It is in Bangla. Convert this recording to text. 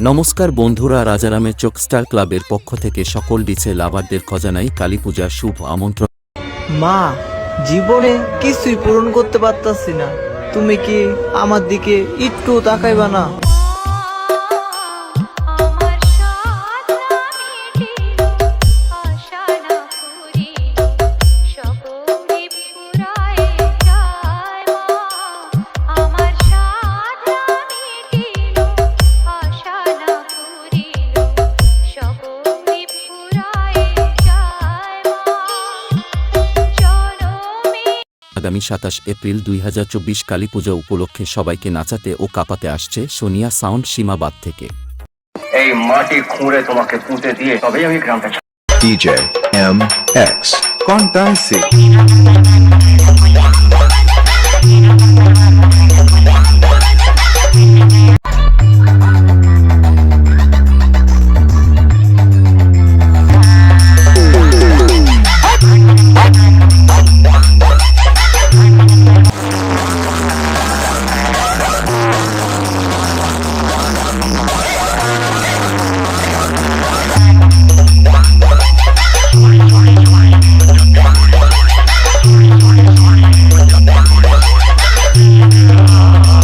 নমস্কার বন্ধুরা, রাজারামের চোকস্টার ক্লাবের পক্ষ থেকে সকল ডিছে লাভারদের খজানাই কালী পূজার শুভ আমন্ত্রণ। মা, জীবনে কিছুই পূরণ করতে পারতাছি না। তুমি কি আমার দিকে একটু তাকাইবা না? আগামী সাতাশ এপ্রিল দুই হাজার কালী পূজা উপলক্ষে সবাইকে নাচাতে ও কাঁপাতে আসছে সোনিয়া সাউন্ড সীমাবাদ থেকে এই মাটি খুঁড়ে তোমাকে পুঁতে দিয়ে তবেই আমি গ্রামটা DJ MX. Contaise.